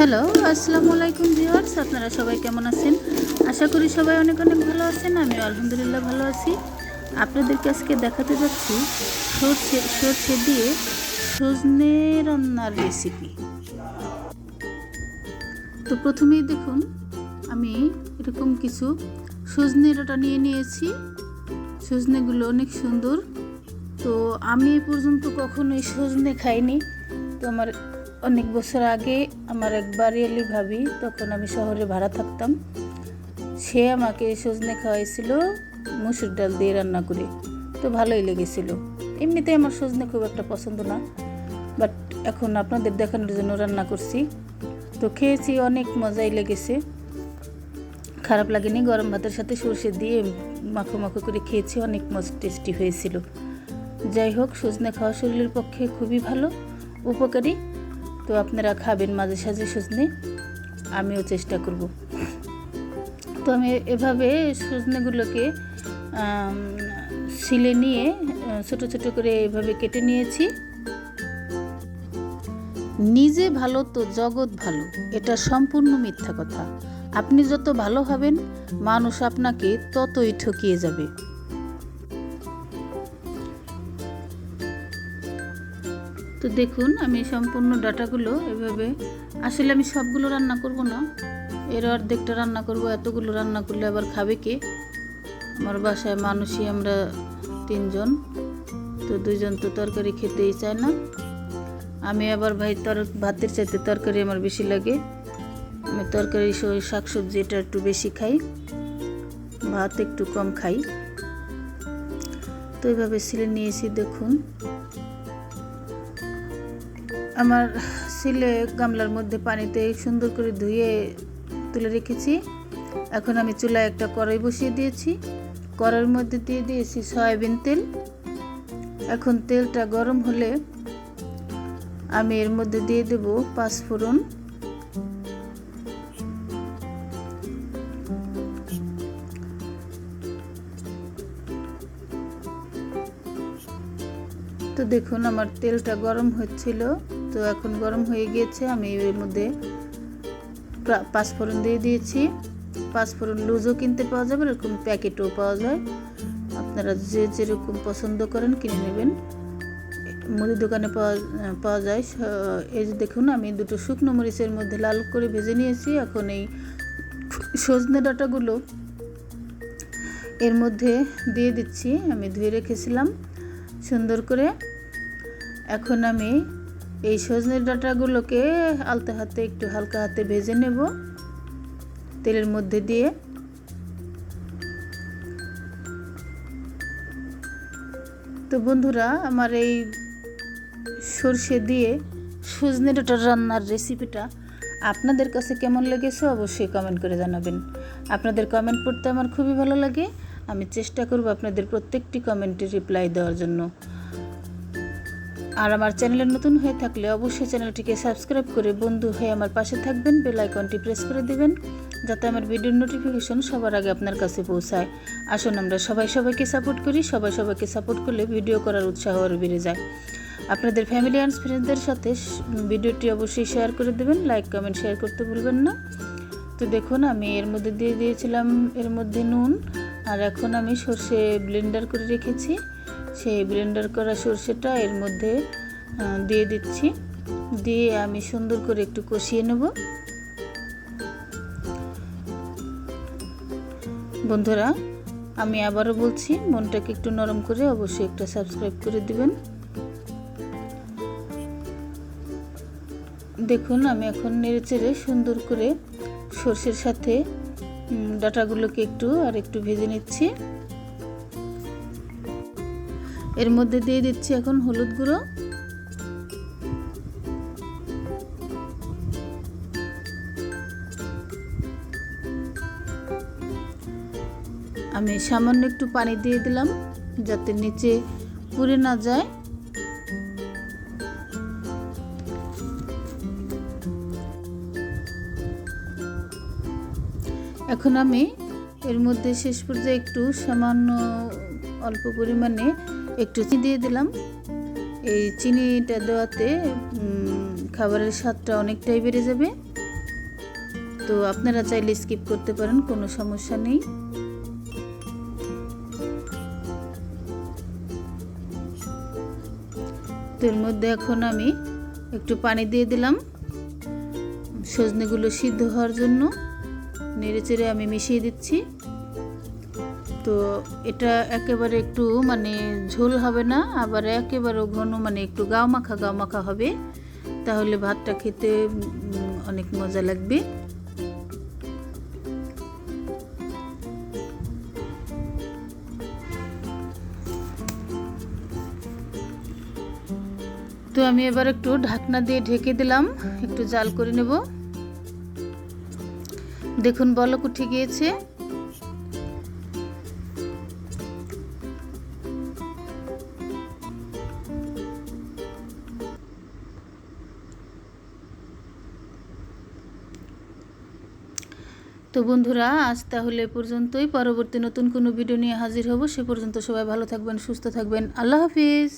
Hello আসসালামু আলাইকুম viewers আপনারা সবাই কেমন আছেন? আশা করি সবাই অনেক অনেক ভালো আছেন আমি আলহামদুলিল্লাহ ভালো আছি। আপনাদেরকে আজকে দেখাতে যাচ্ছি সর্ষে সর্ষে দিয়ে সজনে রান্নার রেসিপি তো প্রথমেই দেখুন, আমি এরকম কিছু সজনে ডাঁটা নিয়ে নিয়েছি। সজনেগুলো অনেক সুন্দর। তো আমি এ পর্যন্ত কখনোই সজনে খাইনি। তো আমার অনেক বছর আগে আমার এক বাড়িয়ালি ভাবি, তখন আমি শহরে ভাড়া থাকতাম। সে আমাকে সজনে খাওয়াইছিল, মুসুর ডাল দিয়ে রান্না করে। তো ভালোই লেগেছিল। এমনিতে আমার সজনে খুব একটা পছন্দ না বাট এখন আপনাদের দেখানোর জন্য রান্না করছি। তো খেয়েছি, অনেক মজাই লেগেছে। খারাপ লাগেনি, গরম ভাতের সাথে সর্ষে দিয়ে মাখো মাখো করে খেয়েছি, অনেক মজ টেস্টি হয়েছিল। যাই হোক, সজনে খাওয়া শরীরের পক্ষে খুবই ভালো, উপকারী। তো আপনারা খাবেন মাঝে সাঝে সজনে। আমিও চেষ্টা করব। তো আমি এভাবে সজনেগুলোকে শিলে নিয়ে ছোট ছোট করে এভাবে কেটে নিয়েছি। নিজে ভালো তো জগৎ ভালো, এটা সম্পূর্ণ মিথ্যা কথা। আপনি যত ভালো হবেন, মানুষ আপনাকে ততই ঠকিয়ে যাবে। তো দেখুন, আমি সম্পূর্ণ ডাটাগুলো এভাবে, আসলে আমি সবগুলো রান্না করব না। এর অর্ধেকটা রান্না করব, এতগুলো রান্না করলে আবার খাবে কে? আমার বাসায় মানুষই আমরা তিনজন, তো দুইজন তো তরকারি খেতেই চায় না। আমি আবার ভাই তর, ভাতের চাইতে তরকারি আমার বেশি লাগে। আমি তরকারি শাকসবজি এটা একটু বেশি খাই, ভাত একটু কম খাই। তো এইভাবে সিলে নিয়েছি, দেখুন। আমার সিলে গামলার মধ্যে পানিতে সুন্দর করে ধুয়ে তুলে রেখেছি। এখন আমি চুলায় একটা কড়াই বসিয়ে দিয়েছি। কড়াইয়ের মধ্যে দিয়ে দিয়েছি সয়াবিন তেল। এখন তেলটা গরম হলে আমি এর মধ্যে দিয়ে দেব পাঁচফোড়ন। তো দেখুন আমার তেলটা গরম হচ্ছিল। তো এখন গরম হয়ে গিয়েছে, আমি এর মধ্যে পাঁচফোড়ন দিয়ে দিয়েছি। পাঁচফোড়ন লুজও কিনতে পাওয়া যাবে, এরকম প্যাকেটও পাওয়া যায়। আপনারা যে যেরকম পছন্দ করেন কিনে নেবেন। মুদি দোকানে পাওয়া পাওয়া যায়। এই যে দেখুন, আমি দুটো শুকনো মরিচের মধ্যে লাল করে ভেজে নিয়েছি। এখন এই সজনে ডাঁটাগুলো এর মধ্যে দিয়ে দিচ্ছি। আমি ধুয়ে রেখেছিলাম সুন্দর করে। এখন আমি এই সজনের ডাঁটাগুলোকে আলতে হাতে, একটু হালকা হাতে ভেজে নেব। তেলের মধ্যে দিয়ে। তো বন্ধুরা, আমার এই সর্ষে দিয়ে সজনে ডাঁটার রান্নার রেসিপিটা আপনাদের কাছে কেমন লেগেছে অবশ্যই কমেন্ট করে জানাবেন। আপনাদের কমেন্ট পড়তে আমার খুবই ভালো লাগে। আমি চেষ্টা করব আপনাদের প্রত্যেকটি কমেন্টের রিপ্লাই দেওয়ার জন্য। আর আমার চ্যানেলে নতুন হয়ে থাকলে অবশ্যই চ্যানেলটিকে সাবস্ক্রাইব করে বন্ধু হয়ে আমার পাশে থাকবেন, বেল আইকনটি প্রেস করে দিবেন, যাতে আমার ভিডিওর নোটিফিকেশন সবার আগে আপনার কাছে পৌঁছায়। আসুন আমরা সবাই সবাইকে সাপোর্ট করি, সবাই সবাইকে সাপোর্ট করলে ভিডিও করার উৎসাহ আরও বেড়ে যায়। আপনাদের ফ্যামিলি অ্যান্ড ফ্রেন্ডসদের সাথে ভিডিওটি অবশ্যই শেয়ার করে দেবেন লাইক কমেন্ট শেয়ার করতে ভুলবেন না। তো দেখুন, আমি এর মধ্যে দিয়ে দিয়েছিলাম, এর মধ্যে নুন, আর এখন আমি সর্ষে ব্লেন্ডার করে রেখেছি। সেই ব্লেন্ডার করা সর্ষেটা এর মধ্যে দিয়ে দিচ্ছি। দিয়ে আমি সুন্দর করে একটু কষিয়ে নেব। বন্ধুরা, আমি আবারও বলছি, মনটাকে একটু নরম করে অবশ্যই একটা সাবস্ক্রাইব করে দিবেন। দেখুন, আমি এখন নেড়ে চেড়ে সুন্দর করে সর্ষের সাথে ডাটাগুলোকে একটু আর একটু ভেজে নিচ্ছি। এর মধ্যে দিয়ে দিচ্ছি এখন হলুদ গুঁড়ো। আমি সামান্য একটু পানি দিয়ে দিলাম যাতে নিচে পুড়ে না যায়। এখন আমি এর মধ্যে শেষ পর্যায়ে একটু সামান্য অল্প পরিমাণে একটু চিনি দিয়ে দিলাম। এই চিনিটা দেওয়াতে খাবারের স্বাদটা অনেকটাই বেড়ে যাবে। তো আপনারা চাইলে স্কিপ করতে পারেন, কোনো সমস্যা নেই। তো এর মধ্যে এখন আমি একটু পানি দিয়ে দিলাম। সজনেগুলো সিদ্ধ হওয়ার জন্য। নেড়ে চেড়ে আমি মিশিয়ে দিচ্ছি। তো এটা একেবারে একটু মানে ঝোল হবে না, আবার একেবারে ঘন মানে একটু গাও মাখা গাও মাখা হবে। তাহলে ভাতটা খেতে অনেক মজা লাগবে। তো আমি এবার একটু ঢাকনা দিয়ে ঢেকে দিলাম, একটু জাল করে নেব। দেখুন বলক উঠে গিয়েছে। তো বন্ধুরা, আজ তাহলে পর্যন্তই। পরবর্তী নতুন কোনো ভিডিও নিয়ে হাজির হব, সে পর্যন্ত সবাই ভালো থাকবেন, সুস্থ থাকবেন। আল্লাহ হাফিজ।